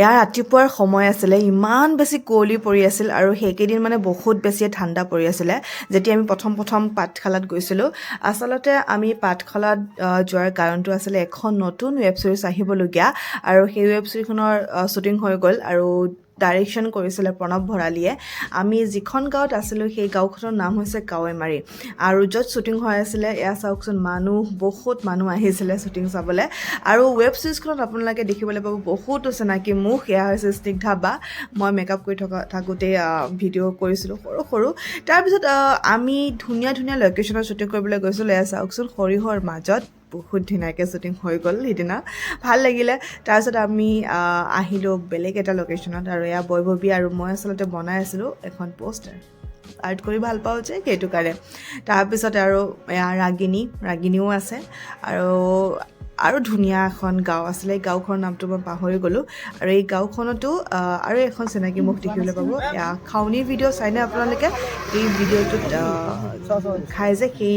এয়া ৰাতিপুৱাৰ সময় আছিলে ইমান বেছি কুঁৱলী পৰি আছিল আৰু সেইকেইদিন মানে বহুত বেছিয়ে ঠাণ্ডা পৰি আছিলে। যেতিয়া আমি প্ৰথম প্ৰথম পাঠশালাত গৈছিলোঁ আচলতে আমি পাঠশালাত যোৱাৰ কাৰণটো আছিলে এখন নতুন ৱেব ছিৰিজ আহিবলগীয়া আৰু সেই ৱেব ছিৰিজখনৰ শ্বুটিং হৈ গ'ল আৰু ডাইৰেকশ্যন কৰিছিলে প্ৰণৱ ভৰালীয়ে। আমি যিখন গাঁৱত আছিলোঁ সেই গাঁওখনৰ নাম হৈছে কাৱৈমাৰী। আৰু য'ত শ্বুটিং হৈ আছিলে এয়া চাওকচোন মানুহ বহুত মানুহ আহিছিলে শ্বুটিং চাবলৈ। আৰু ৱেব ছিৰিজখনত আপোনালোকে দেখিবলৈ পাব বহুতো চিনাকি মুখ। এয়া হৈছে স্নিগ্ধা বা। মই মেকআপ কৰি থকা থাকোঁতেই ভিডিঅ' কৰিছিলোঁ সৰু সৰু। তাৰপিছত আমি ধুনীয়া ধুনীয়া লোকেশ্যনত শ্বুটিং কৰিবলৈ গৈছিলোঁ। এয়া চাওকচোন সৰিয়হৰ মাজত। বহুত ধুনীয়াকৈ শ্বুটিং হৈ গ'ল সেইদিনা ভালো লাগিলে। তাৰপিছত আমি আহিলোঁ বেলেগ এটা লোকেশ্যনত আৰু এয়া বৈভৱী আৰু মই আচলতে বনাই আছিলোঁ এখন প'ষ্টাৰ আৰ্ট কৰি ভালো পাওঁ যে সেইটো কাৰণে। তাৰপিছত আৰু এয়া ৰাগিনী, ৰাগিনীও আছে। আৰু আৰু ধুনীয়া এখন গাঁও আছিলে। এই গাঁওখনৰ নামটো মই পাহৰি গ'লোঁ। আৰু এই গাঁওখনতো আৰু এখন চিনাকি মুখ দেখিবলৈ পাব। এয়া খাউনি ভিডিঅ' চাইনে আপোনালোকে? এই ভিডিঅ'টোত খাই যে সেই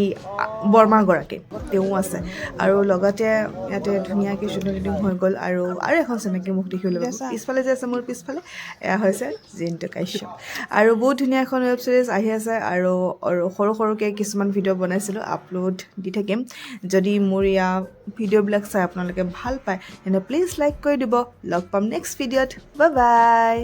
বৰ্মাগৰাকী তেওঁ আছে। আৰু লগতে ইয়াতে ধুনীয়াকৈ শ্বুটিং টুটিং হৈ গ'ল আৰু আৰু এখন চিনাকি মুখ দেখিবলৈ পাব। পিছফালে যে আছে মোৰ পিছফালে এয়া হৈছে জিন্তু কাশ্যপ। আৰু বহুত ধুনীয়া এখন ৱেব ছিৰিজ আহি আছে আৰু সৰু সৰুকৈ কিছুমান ভিডিঅ' বনাইছিলোঁ আপলোড দি থাকিম। যদি মোৰ ইয়া ভিডিঅ'বিলাক চাই আপোনালোকে ভাল পায় তেন্তে প্লিজ লাইক কৰি দিব। লগ পাম নেক্সট ভিডিঅ'ত বাই বাই